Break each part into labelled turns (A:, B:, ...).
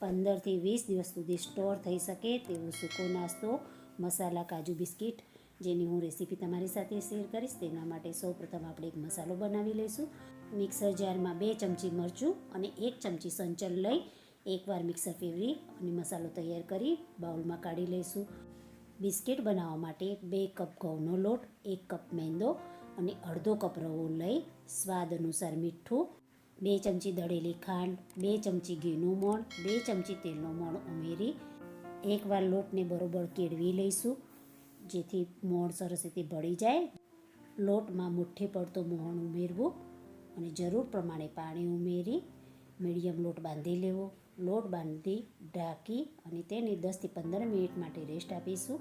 A: પંદરથી વીસ દિવસ સુધી સ્ટોર થઈ શકે તેવો સૂકો નાસ્તો, મસાલા, કાજુ બિસ્કિટ, જેની હું રેસીપી તમારી સાથે શેર કરીશ, તેના માટે સૌપ્રથમ આપણે એક મસાલો બનાવી લઈશું. મિક્સર જારમાં બે ચમચી મરચું અને એક ચમચી સંચલ લઈ એકવાર મિક્સર ફેરવી અને મસાલો તૈયાર કરી બાઉલમાં કાઢી લઈશું. બિસ્કિટ બનાવવા માટે બે કપ ઘઉંનો લોટ, એક કપ મેંદો અને અડધો કપ રવો લઈ સ્વાદ અનુસાર મીઠું બે ચમચી દળેલી ખાંડ, બે ચમચી ઘીનું મોણ, બે ચમચી તેલનું મોણ ઉમેરી એકવાર લોટને બરોબર કેળવી લઈશું, જેથી મોણ સરસ રીતે ભળી જાય. લોટમાં મુઠ્ઠી પડતો મોહણ ઉમેરવું અને જરૂર પ્રમાણે પાણી ઉમેરી મીડિયમ લોટ બાંધી લેવો. લોટ બાંધી ઢાંકી અને તેને દસથી પંદર મિનિટ માટે રેસ્ટ આપીશું.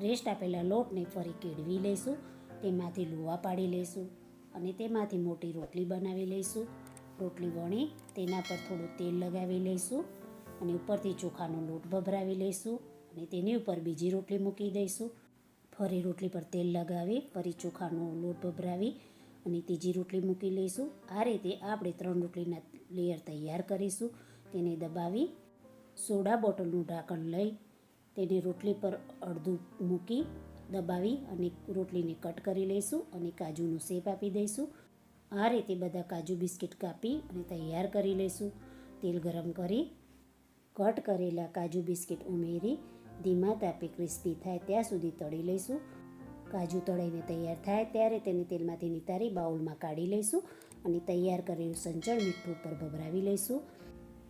A: રેસ્ટ આપેલા લોટને ફરી કેળવી લઈશું. તેમાંથી લુવા પાડી લઈશું. અને તેમાંથી મોટી રોટલી બનાવી લઈશું. રોટલી વણી, તેના પર થોડું તેલ લગાવી લઈશું અને ઉપરથી ચોખાનો લોટ ભભરાવી લઈશું અને તેની ઉપર બીજી રોટલી મૂકી દઈશું. ફરી રોટલી પર તેલ લગાવી, ફરી ચોખાનો લોટ ભભરાવી અને ત્રીજી રોટલી મૂકી લઈશું. આ રીતે આપણે ત્રણ રોટલીના લેયર તૈયાર કરીશું. તેને દબાવી, સોડા બોટલનું ઢાંકણ લઈ તેને રોટલી પર અડધું મૂકી દબાવી અને રોટલીને કટ કરી લઈશું અને કાજુનું શેપ આપી દઈશું. આ રીતે બધા કાજુ બિસ્કિટ કાપી અને તૈયાર કરી લઈશું. તેલ ગરમ કરી કટ કરેલા કાજુ બિસ્કિટ ઉમેરી ધીમા તાપે ક્રિસ્પી થાય ત્યાં સુધી તળી લઈશું. કાજુ તળાઈને તૈયાર થાય ત્યારે તેને તેલમાંથી નિતારી બાઉલમાં કાઢી લઈશું અને તૈયાર કરેલું સંચળ મીઠું ઉપર ભભરાવી લઈશું.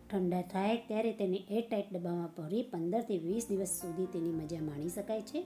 A: ઠંડા થાય ત્યારે તેને એર ટાઈટ ડબ્બામાં ભરી પંદરથી વીસ દિવસ સુધી તેની મજા માણી શકાય છે.